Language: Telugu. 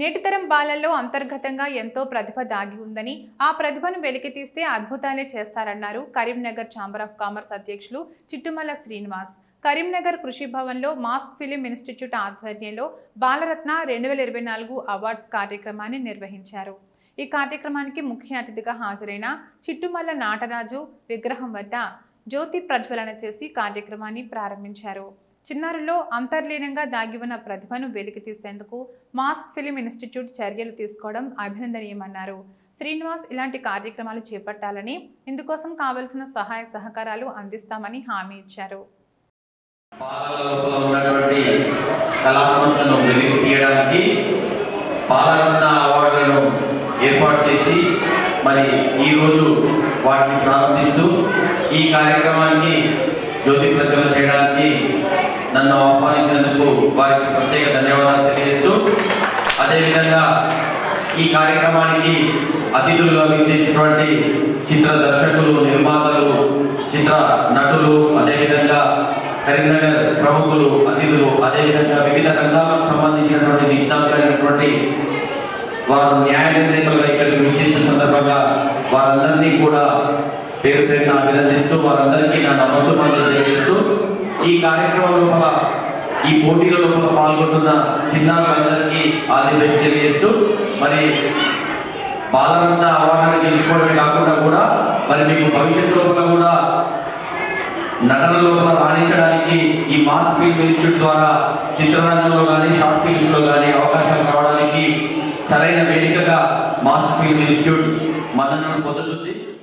నేటితరం బాలల్లో అంతర్గతంగా ఎంతో ప్రతిభ దాగి ఉందని ఆ ప్రతిభను వెలికితీస్తే అద్భుతాలే చేస్తారన్నారు కరీంనగర్ ఛాంబర్ ఆఫ్ కామర్స్ అధ్యక్షులు చిట్టుమల శ్రీనివాస్. కరీంనగర్ కృషి భవన్లో మాస్క్ ఫిలిం ఇన్స్టిట్యూట్ ఆధ్వర్యంలో బాలరత్న రెండు వేల ఇరవై నాలుగు అవార్డ్స్ కార్యక్రమాన్ని నిర్వహించారు. ఈ కార్యక్రమానికి ముఖ్య అతిథిగా హాజరైన చిట్టుమల్ల నాటరాజు విగ్రహం వద్ద జ్యోతి ప్రజ్వలన చేసి కార్యక్రమాన్ని ప్రారంభించారు. చిన్నారుల్లో అంతర్లీనంగా దాగి ఉన్న ప్రతిభను వెలికి తీసేందుకు మాస్క్ ఫిలిం ఇన్స్టిట్యూట్ చర్యలు తీసుకోవడం అభినందనీయమన్నారు. శ్రీనివాస్ ఇలాంటి కార్యక్రమాలు చేపట్టాలని ఇందుకోసం కావలసిన సహాయ సహకారాలు అందిస్తామని హామీ ఇచ్చారు. కళాత్మకతను వెలికి తీయడానికి పాలరత్న అవార్డులను ఏర్పాటు చేసి మరి ఈరోజు వాటిని ప్రారంభిస్తూ ఈ కార్యక్రమానికి జ్యోతి ప్రజ్వలన చేయడానికి నన్ను ఆహ్వానించినందుకు వారికి ప్రత్యేక ధన్యవాదాలు తెలియజేస్తూ అదేవిధంగా ఈ కార్యక్రమానికి అతిథులుగా విచ్చేసినటువంటి చిత్ర దర్శకులు నిర్మాతలు చిత్ర నటులు అదేవిధంగా కరీంనగర్ ప్రముఖులు అతిథులు అదేవిధంగా వివిధ రంగాలకు సంబంధించినటువంటి నిష్ణాతులైనటువంటి వారు న్యాయ నిర్ణేతలుగా ఇక్కడికి విచ్చేసిన సందర్భంగా వారందరినీ కూడా పేరు పేరున అభినందిస్తూ వారందరికీ నా నమస్సు ఈ కార్యక్రమం లోపల ఈ పోటీల లోపల పాల్గొంటున్న చిన్నారులందరికీ ఆదివేశం తెలియజేస్తూ మరి బాలరత్న అవార్డుని గెలుచుకోవడమే కాకుండా కూడా మరి మీకు భవిష్యత్తు లోపల కూడా నటన లోపల రాణించడానికి ఈ మాస్ ఫిల్మ్ ఇన్స్టిట్యూట్ ద్వారా చిత్రరంగంలో కానీ షార్ట్ ఫిల్మ్స్లో కానీ అవకాశాలు రావడానికి సరైన వేదికగా మాస్ ఫిల్మ్ ఇన్స్టిట్యూట్ మద్దతును పొందుతుంది.